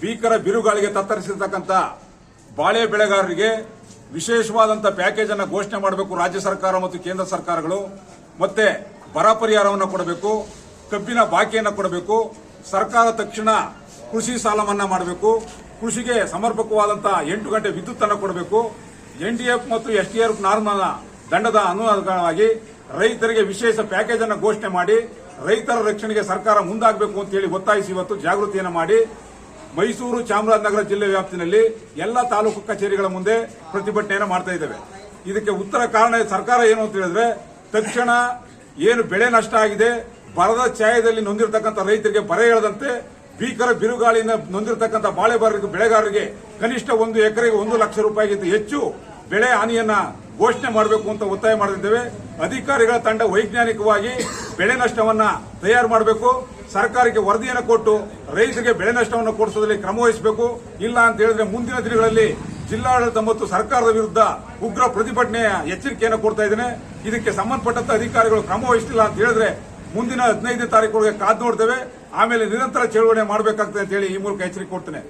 ಭೀಕರ ಬಿರುಗಾಳಿಗೆ ತತ್ತರಿಸಿರ್ತಕ್ಕಂಥ ಬಾಳೆ ಬೆಳೆಗಾರರಿಗೆ ವಿಶೇಷವಾದಂಥ ಪ್ಯಾಕೇಜ್ ಅನ್ನು ಘೋಷಣೆ ಮಾಡಬೇಕು ರಾಜ್ಯ ಸರ್ಕಾರ ಮತ್ತು ಕೇಂದ್ರ ಸರ್ಕಾರಗಳು. ಮತ್ತೆ ಬರ ಪರಿಹಾರವನ್ನು ಕೊಡಬೇಕು, ಕಬ್ಬಿನ ಬಾಕಿಯನ್ನು ಕೊಡಬೇಕು, ಸರ್ಕಾರ ತಕ್ಷಣ ಕೃಷಿ ಸಾಲ ಮನ್ನಾ ಮಾಡಬೇಕು, ಕೃಷಿಗೆ ಸಮರ್ಪಕವಾದಂತಹ ಎಂಟು ಗಂಟೆ ವಿದ್ಯುತ್ ಅನ್ನು ಕೊಡಬೇಕು ಎನ್ಡಿಎಫ್ ಮತ್ತು ಎಸ್ಡಿಆರ್ಎಫ್ ನಾರ್ಮಲ್ ದಂಡದ ಅನುದಾನವಾಗಿ ರೈತರಿಗೆ ವಿಶೇಷ ಪ್ಯಾಕೇಜ್ ಅನ್ನು ಘೋಷಣೆ ಮಾಡಿ ರೈತರ ರಕ್ಷಣೆಗೆ ಸರ್ಕಾರ ಮುಂದಾಗಬೇಕು ಅಂತ ಹೇಳಿ ಒತ್ತಾಯಿಸಿ ಇವತ್ತು ಜಾಗೃತಿಯನ್ನು ಮಾಡಿ ಮೈಸೂರು ಚಾಮರಾಜನಗರ ಜಿಲ್ಲೆ ವ್ಯಾಪ್ತಿನಲ್ಲಿ ಎಲ್ಲ ತಾಲೂಕು ಕಚೇರಿಗಳ ಮುಂದೆ ಪ್ರತಿಭಟನೆಯನ್ನು ಮಾಡ್ತಾ ಇದ್ದೇವೆ. ಇದಕ್ಕೆ ಉತ್ತರ ಕಾರಣ ಸರ್ಕಾರ ಏನು ಅಂತ ಹೇಳಿದ್ರೆ ತಕ್ಷಣ ಏನು ಬೆಳೆ ನಷ್ಟ ಆಗಿದೆ, ಬರದ ಛಾಯದಲ್ಲಿ ನೊಂದಿರತಕ್ಕಂಥ ರೈತರಿಗೆ ಬರ ಹೇಳದಂತೆ ಭೀಕರ ಬಿರುಗಾಳಿಯಿಂದ ನೊಂದಿರತಕ್ಕಂಥ ಬಾಳೆ ಬರ- ಬೆಳೆಗಾರರಿಗೆ ಕನಿಷ್ಠ ಒಂದು ಎಕರೆಗೆ ಒಂದು ಲಕ್ಷ ರೂಪಾಯಿಗಿಂತ ಹೆಚ್ಚು ಬೆಳೆ ಹಾನಿಯನ್ನ ಘೋಷಣೆ ಮಾಡಬೇಕು ಅಂತ ಒತ್ತಾಯ ಮಾಡಿದ್ದೇವೆ. ಅಧಿಕಾರಿಗಳ ತಂಡ ವೈಜ್ಞಾನಿಕವಾಗಿ ಬೆಳೆ ನಷ್ಟವನ್ನ ತಯಾರು ಮಾಡಬೇಕು. ಸರ್ಕಾರಕ್ಕೆ ವರದಿಯನ್ನು ಕೊಟ್ಟು ರೈತರಿಗೆ ಬೆಳೆ ನಷ್ಟವನ್ನು ಕೊಡಿಸೋದ್ರಲ್ಲಿ ಕ್ರಮ ವಹಿಸಬೇಕು. ಇಲ್ಲ ಅಂತ ಹೇಳಿದ್ರೆ ಮುಂದಿನ ದಿನಗಳಲ್ಲಿ ಜಿಲ್ಲಾಡಳಿತ ಮತ್ತು ಸರ್ಕಾರದ ವಿರುದ್ಧ ಉಗ್ರ ಪ್ರತಿಭಟನೆಯ ಎಚ್ಚರಿಕೆಯನ್ನು ಕೊಡ್ತಾ ಇದ್ದೇನೆ. ಇದಕ್ಕೆ ಸಂಬಂಧಪಟ್ಟಂತ ಅಧಿಕಾರಿಗಳು ಕ್ರಮ ವಹಿಸಲಿಲ್ಲ ಅಂತ ಹೇಳಿದ್ರೆ ಮುಂದಿನ ಹದಿನೈದನೇ ತಾರೀಕು ಕಾದು ನೋಡ್ತೇವೆ. ಆಮೇಲೆ ನಿರಂತರ ಚಳವಳಿ ಮಾಡಬೇಕಾಗ್ತದೆ ಅಂತ ಹೇಳಿ ಈ ಮೂಲಕ ಎಚ್ಚರಿಕೆ ಕೊಡ್ತೇನೆ.